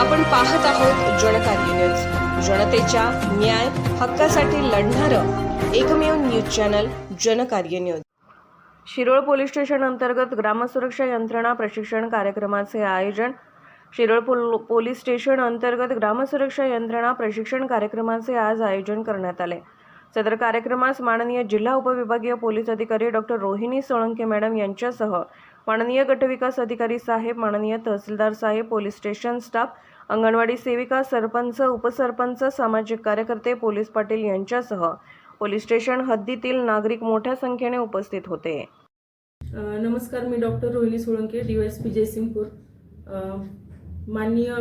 आपण पाहत आहोत जनकार्य न्यूज. जनतेच्या न्याय हक्कासाठी लढणारं एकमेव news channel Janakarya news. Shirol police station अंतर्गत ग्रामसुरक्षा यंत्रणा प्रशिक्षण कार्यक्रमाचे आयोजन. शिरोळ पोल पोलीस स्टेशन अंतर्गत ग्रामसुरक्षा यंत्रणा प्रशिक्षण कार्यक्रमाचे आज आयोजन करण्यात आले. सदर कार्यक्रमास माननीय जिल्हा उपविभागीय पोलीस अधिकारी डॉक्टर रोहिणी सोळंके मॅडम यांच्यासह माननीय गटविकास अधिकारी साहेब माननीय तहसीलदार साहेब पोलीस स्टेशन स्टाफ अंगणवाडी सेविका सरपंच उपसरपंच सामाजिक कार्यकर्ते पोलीस पाटील यांच्यासह पोलीस स्टेशन हद्दीतील नागरिक मोठ्या संख्येने उपस्थित होते. नमस्कार मी doctor Rohini Solanke D S P Jaysingpur. माननीय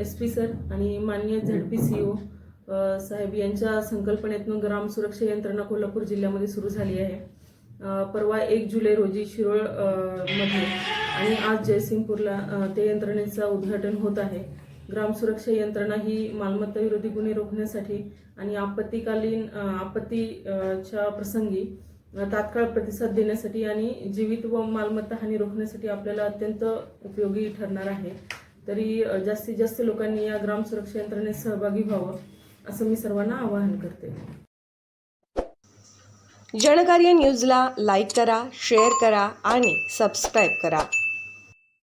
एस पी सर आणि माननीय झेड पी सी ओ साहेब यांच्या संकल्पनेतून ग्राम सुरक्षा यंत्रणा कोल्हापूर जिल्ह्यामध्ये सुरू झाली आहे. परवा एक जुलै रोजी शिरोळमध्ये आणि आज जयसिंगपूरला ते यंत्रणेचा यंत्रणेचं उद्घाटन होत आहे. ग्राम सुरक्षा यंत्रणा ही मालमत्ता विरोधी गुन्हे रोखण्यासाठी आणि आपत्तीकालीन आपत्तीच्या प्रसंगी तात्काळ प्रतिसाद देण्यासाठी आणि जीवित व मालमत्ता हानी रोखण्यासाठी आपल्याला अत्यंत उपयोगी ठरणार आहे. तरी जास्तीत जास्त लोकांनी या ग्राम सुरक्षा यंत्रणेत सहभागी व्हावं. असं मी सर्वांना आवाहन करते. जनकार्य न्यूजला लाईक करा शेअर करा आणि सबस्क्राईब करा.